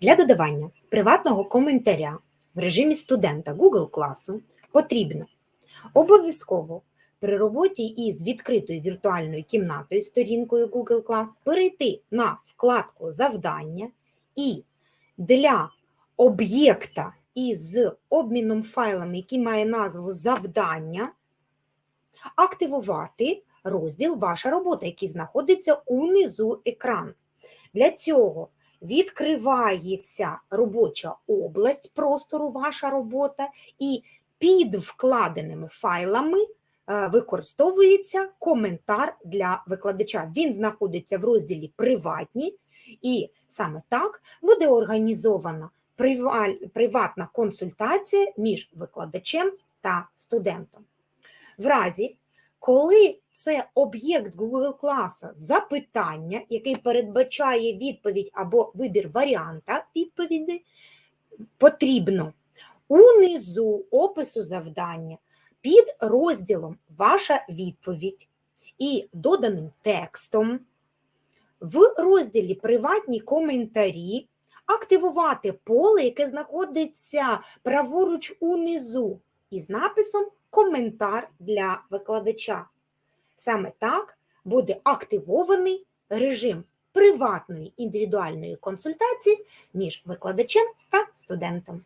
Для додавання приватного коментаря в режимі студента Google класу потрібно обов'язково при роботі із відкритою віртуальною кімнатою сторінкою Google Class перейти на вкладку Завдання і для об'єкта із обміном файлами, який має назву Завдання, активувати розділ Ваша робота, який знаходиться унизу екрану. Для цього відкривається робоча область простору Ваша робота, і під вкладеними файлами е, використовується коментар для викладача. Він знаходиться в розділі Приватні, і саме так буде організована приватна консультація між викладачем та студентом. В разі, коли це об'єкт Google класа запитання, який передбачає відповідь або вибір варіанта відповіді, потрібно унизу опису завдання під розділом Ваша відповідь і доданим текстом в розділі Приватні коментарі активувати поле, яке знаходиться праворуч унизу, із написом Коментар для викладача. Саме так буде активований режим приватної індивідуальної консультації між викладачем та студентом.